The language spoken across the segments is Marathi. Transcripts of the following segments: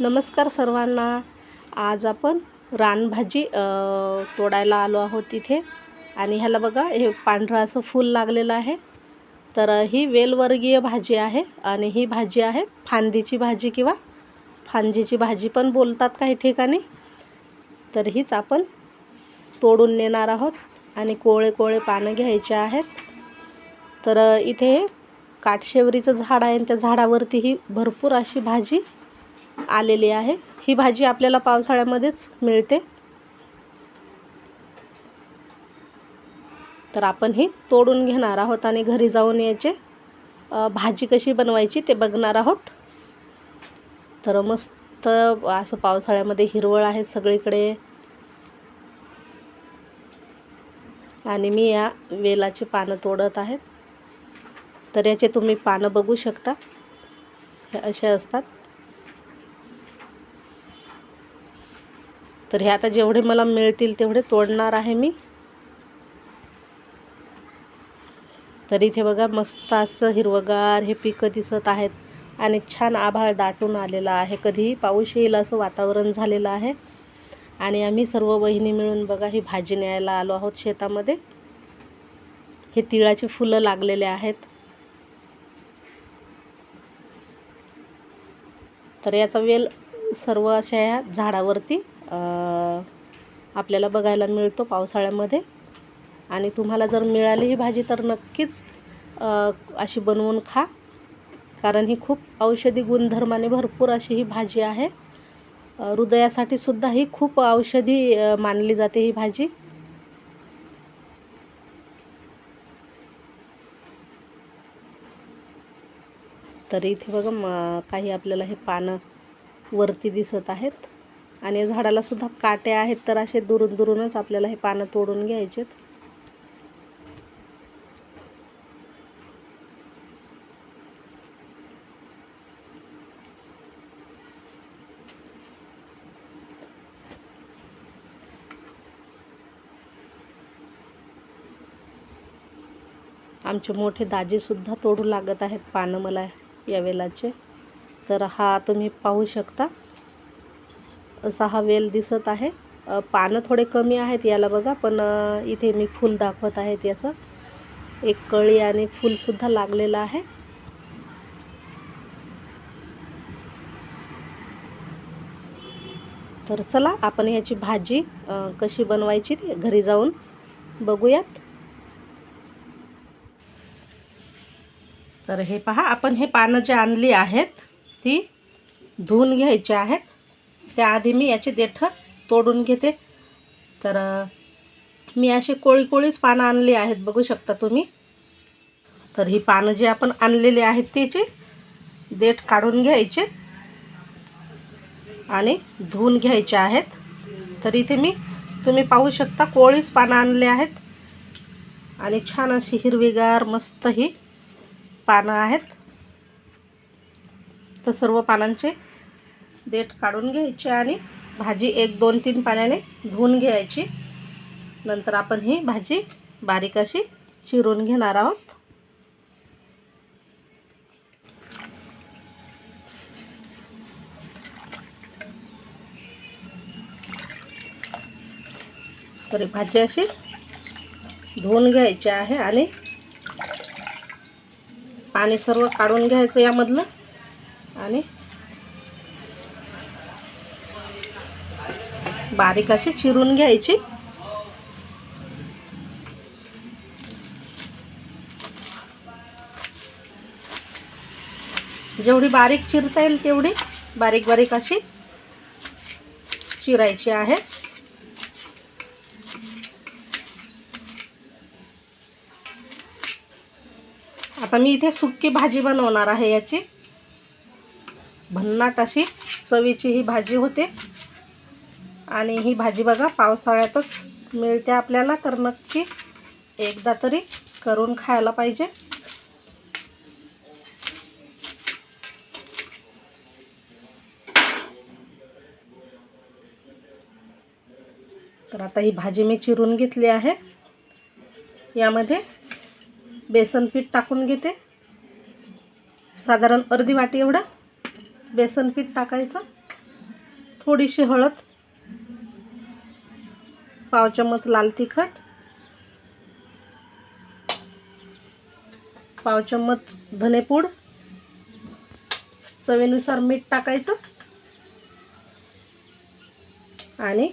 नमस्कार सर्वांना. आज आपण रानभाजी तोडायला आलो आहोत तिथे आणि ह्याला बघा हे पांढरं असं फूल लागलेलं आहे. तर ही वेलवर्गीय भाजी आहे आणि ही भाजी आहे फांदीची भाजी किंवा फांजीची भाजी पण बोलतात काही ठिकाणी. तर हीच आपण तोडून नेणार आहोत आणि कोळे कोळे पानं घ्यायचे आहेत. तर इथे काटशेवरीचं झाड आहे आणि त्या झाडावरती ही भरपूर अशी भाजी आलेली आहे. ही भाजी आपल्याला पावसाळ्यामध्येच मिळते. तर आपण ही तोडून घेणार आहोत आणि घरी जाऊन याचे भाजी कशी बनवायची ते बघणार आहोत. तर मस्त असं पावसाळ्यामध्ये हिरवळ आहे सगळीकडे. आणि मी या वेलाची पानं तोडत आहेत तर याचे तुम्ही पानं बघू शकता. हे असे असतात. तर हे आता जेवढे मला मिळतील तेवढे तोडणार आहे मी. तर इथे बघा मस्त असं हिरवगार हे पिकं दिसत आहेत आणि छान आभाळ दाटून आलेला आहे. कधीही पाऊस येईल असं वातावरण झालेलं आहे. आणि आम्ही सर्व बहिणी मिळून बघा ही भाजी न्यायला आलो आहोत शेतामध्ये. हे तिळाची फुलं लागलेले आहेत. तर याचा वेल सर्व अशा ह्या झाडावरती आपल्याला बघायला मिळतो पावसाळ्यामध्ये. आणि तुम्हाला जर मिळाली ही भाजी तर नक्कीच अशी बनवून खा. कारण ही खूप औषधी गुणधर्माने भरपूर अशी ही भाजी आहे. हृदयासाठी सुद्धा ही खूप औषधी मानली जाते ही भाजी. तर इथे बघा म काही आपल्याला हे पानं वरती दिसत आहेत. आणि झाडाला सुद्धा काटे आहेत तर असे दुरून दुरूनच आपल्याला हे पानं तोडून घ्यायचेत. आमचे मोठे दाजेसुद्धा तोडू लागत आहेत पानं मला या वेलाचे. तर हा तुम्ही पाहू शकता. असा हा वेल दिसत आहे. पानं थोडे कमी आहेत याला बघा पण इथे मी फूल दाखवत आहेत याचं एक कळी आणि फूलसुद्धा लागलेलं आहे. तर चला आपण ह्याची भाजी कशी बनवायची ती घरी जाऊन बघूयात. तर हे पहा आपण हे पानं जे आणली आहेत ती धुवून घ्यायची आहेत. त्याआधी मी याचे देठं तोडून घेते. तर मी अशी कोळी कोळीच पानं आणली आहेत बघू शकता तुम्ही. तर ही पानं जी आपण आणलेली आहेत त्याचे देठ काढून घ्यायचे आणि धुवून घ्यायचे आहेत. तर इथे मी तुम्ही पाहू शकता कोळीच पानं आणले आहेत. आणि छान अशी हिरवीगार मस्त ही पानं आहेत. तर सर्व पानांचे देठ काढून घ्यायचे आणि भाजी एक दोन तीन पाण्याने धुवून घ्यायची. नंतर आपण ही भाजी बारीक अशी चिरून घेणार आहोत. तर भाजी अशी धुवून घ्यायची आहे आणि पाणी सर्व काढून घ्यायचं यामधलं. आणि बारीक अशी चिरून घ्यायची. जेवढी बारीक चिरता येईल तेवढी बारीक बारीक अशी चिरायची आहे. आता मी इथे सुक्की भाजी बनवणार आहे याची. भन्नाट अशी चवीची ही भाजी होते. आणि ही भाजी बघा पावसाळ्यातच मिळते आपल्याला. तर नक्की एकदा तरी करून खायला पाहिजे. तर आता ही भाजी मी चिरून घेतली आहे. यामध्ये बेसन पीठ टाकून घेते. साधारण अर्धी वाटी एवढं बेसन पीठ टाकायचं. थोडीशी हळद पाव चम्मच लाल तिखट पाव चम्मच धनेपूड चवीनुसार मीठ टाकायचं आणि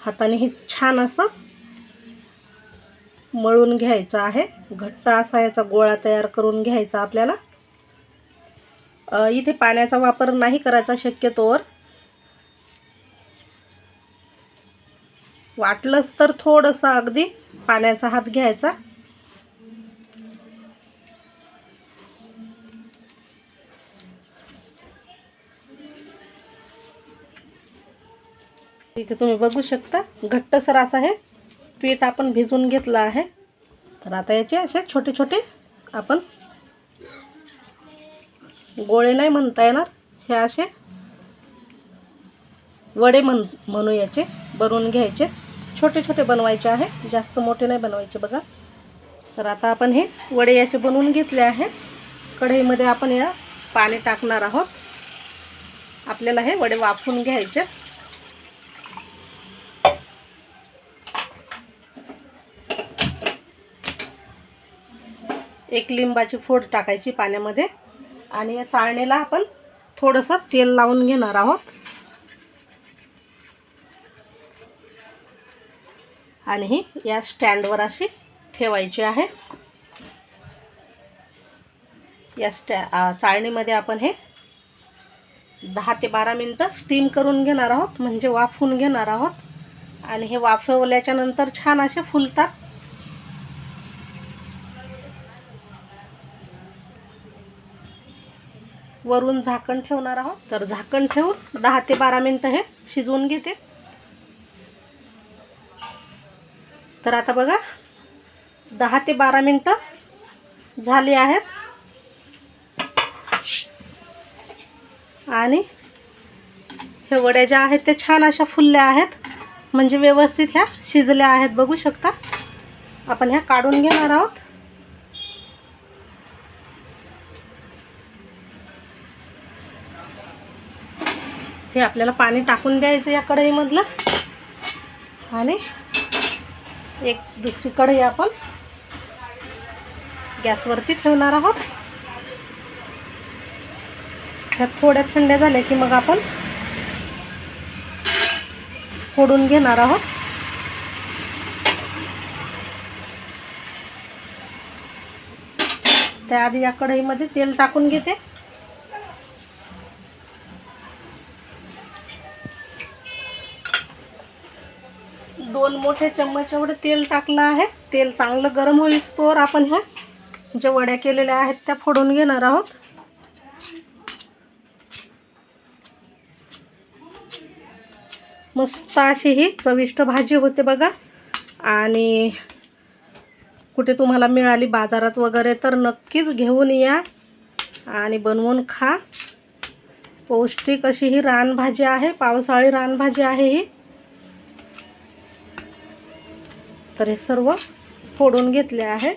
हाताने हे छान असं मळून घ्यायचं आहे. घट्ट असा याचा गोळा तयार करून घ्यायचा आपल्याला. इथे पाण्याचा वापर नाही करायचा शक्यतोवर. वाटलंच तर थोडंसं अगदी पाण्याचा हात घ्यायचा. इथे तुम्ही बघू शकता घट्टसर असं हे पीठ आपण भिजून घेतलं आहे. तर आता याचे असे छोटे छोटे आपण गोळे नाही म्हणता येणार हे असे वडे म्हण म्हणू याचे बनवून घ्यायचे. छोटे छोटे बनवायचे आहे. जास्त मोठे नाही बनवायचे बघा. तर आता आपण हे वडे याचे बनवून घेतले आहे. कढईमध्ये आपण या पाणी टाकणार आहोत. आपल्याला हे वडे वाफून घ्यायचे. एक लिंबाची फोड टाकायची पाण्यामध्ये. आणि या चाळणीला आपण थोडंसं तेल लावून घेणार आहोत. आणि ही या स्टँडवर अशी ठेवायची आहे. या स्टॅ चाळणीमध्ये आपण हे दहा ते बारा मिनटं स्टीम करून घेणार आहोत म्हणजे वाफवून घेणार आहोत. आणि हे वाफवल्याच्या नंतर छान असे फुलतात. वरून झाकण ठेवणार आहोत. तर झाकण ठेवून दहा ते बारा मिनटं हे शिजवून घेते. तर आता बघा दहा ते बारा मिनटं झाली आहेत. आणि हे वड्या ज्या आहेत त्या छान अशा फुलल्या आहेत. म्हणजे व्यवस्थित ह्या शिजल्या आहेत बघू शकता. आपण ह्या काढून घेणार आहोत. हे आपल्याला पाणी टाकून द्यायचं या कढईमधलं. आणि एक दुसरी कढई आपण गॅसवरती ठेवणार आहोत. ह्या थोड्या थंड्या झाल्या की मग आपण फोडून घेणार आहोत. त्याआधी या कढईमध्ये तेल टाकून घेते. दोन मोठे चम्मच एवढं तेल टाकलं आहे. तेल चांगलं गरम होईस्तोवर आपण ह्या. ज्या वड्या केलेल्या आहेत त्या फोडून घेणार आहोत. मस्त अशी ही चविष्ट भाजी होते बघा. आणि कुठे तुम्हाला मिळाली बाजारात वगैरे तर नक्कीच घेऊन या आणि बनवून खा. पौष्टिक अशी ही रानभाजी आहे पावसाळी रानभाजी आहे ही. तर हे सर्व फोडून घेतले आहे.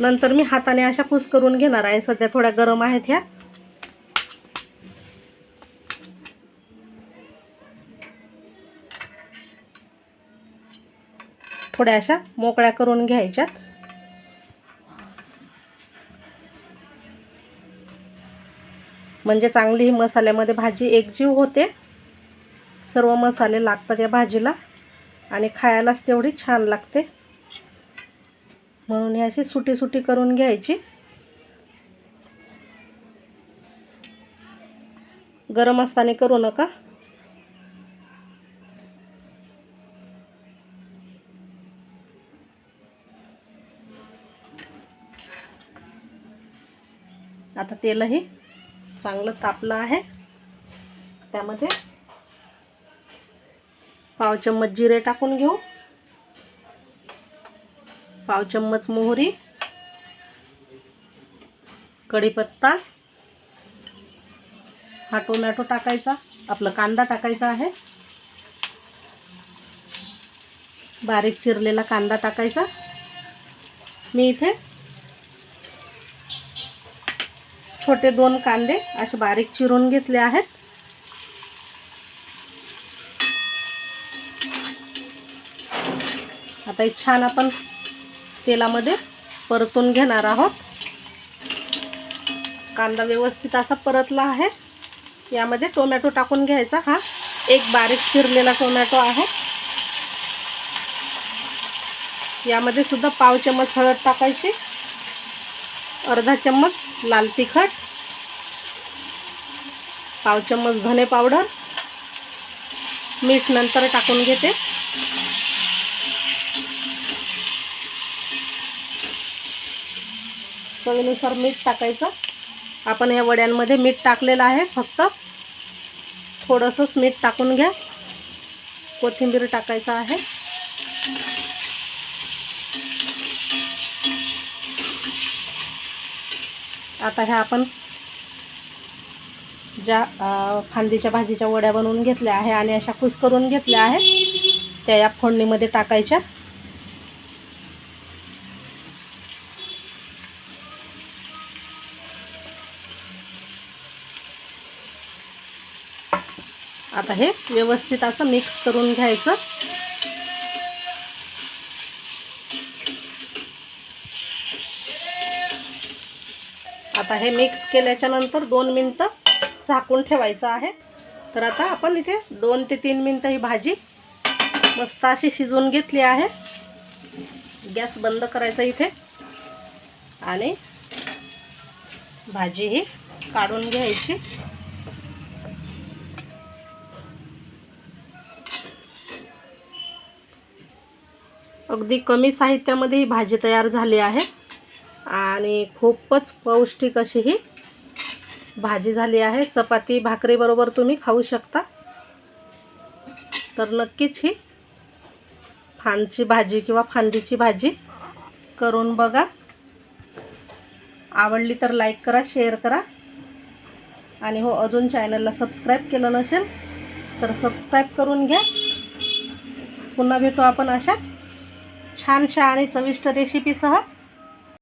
नंतर मी हाताने अशा पूस करून घेणार आहे. सध्या थोड्या गरम आहेत ह्या. थोड्या अशा मोकळ्या करून घ्यायच्यात. म्हणजे चांगली ही मसाल्यामध्ये भाजी एकजीव होते. सर्व मसाले लागतात या भाजीला. आणि खायलाच तेवढी छान लागते. म्हणून ही अशी सुटी सुटी करून घ्यायची. गरम असताना करू नका. आता तेलही चांगलं तापलं आहे. त्यामध्ये पाव चम्मच जिरे टाकून घेऊ. पाव चम्मच मोहरी. कढीपत्ता. हा टोमॅटो टाकायचा. आपला कांदा टाकायचा आहे. बारीक चिरलेला कांदा टाकायचा. मी इथे छोटे दोन कांदे असे बारीक चिरून घेतले आहेत. आता हे छान आपण तेलामध्ये परतून घेणार आहोत. कांदा व्यवस्थित असा परतला आहे. यामध्ये टोमॅटो टाकून घ्यायचा हा. एक बारीक चिरलेला टोमॅटो आहे. यामध्ये सुद्धा पाव चम्मच हळद टाकायची. अर्धा चम्मच लाल तिखट. पाव चम्मच धने पावडर. मीठ नंतर टाकून घेते. चवीनुसार मीठ टाकायचं. आपण या वड्यांमध्ये मीठ टाकलेलं आहे. फक्त थोडंसंच मीठ टाकून घ्या. कोथिंबीर टाकायचं आहे. आता ह्या आपण ज्या फांदीच्या भाजीच्या वड्या बनवून घेतल्या आहे आणि अशा कुस करून घेतल्या आहेत. त्या या फोडणीमध्ये टाकायच्या. आता हे व्यवस्थित असं मिक्स करून घ्यायचं. आता हे मिक्स केल्याच्यानंतर दोन मिनटं झाकून ठेवायचं आहे. तर आता आपण इथे दोन ते तीन मिनटं ही भाजी मस्त अशी शिजवून घेतली आहे. गॅस बंद करायचा इथे. आणि भाजी ही काढून घ्यायची. अगदी कमी साहित्यामध्ये ही भाजी तयार झाली आहे. आणि खूपच पौष्टिक अशी ही भाजी झाली आहे. चपाती भाकरीबरोबर तुम्ही खाऊ शकता. तर नक्कीच ही फांदची भाजी किंवा फांदीची भाजी करून बघा. आवडली तर लाईक करा शेअर करा. आणि हो अजून चॅनलला सबस्क्राईब केलं नसेल तर सबस्क्राईब करून घ्या. पुन्हा भेटू आपण अशाच छानशा आणि चविष्ट रेसिपीसह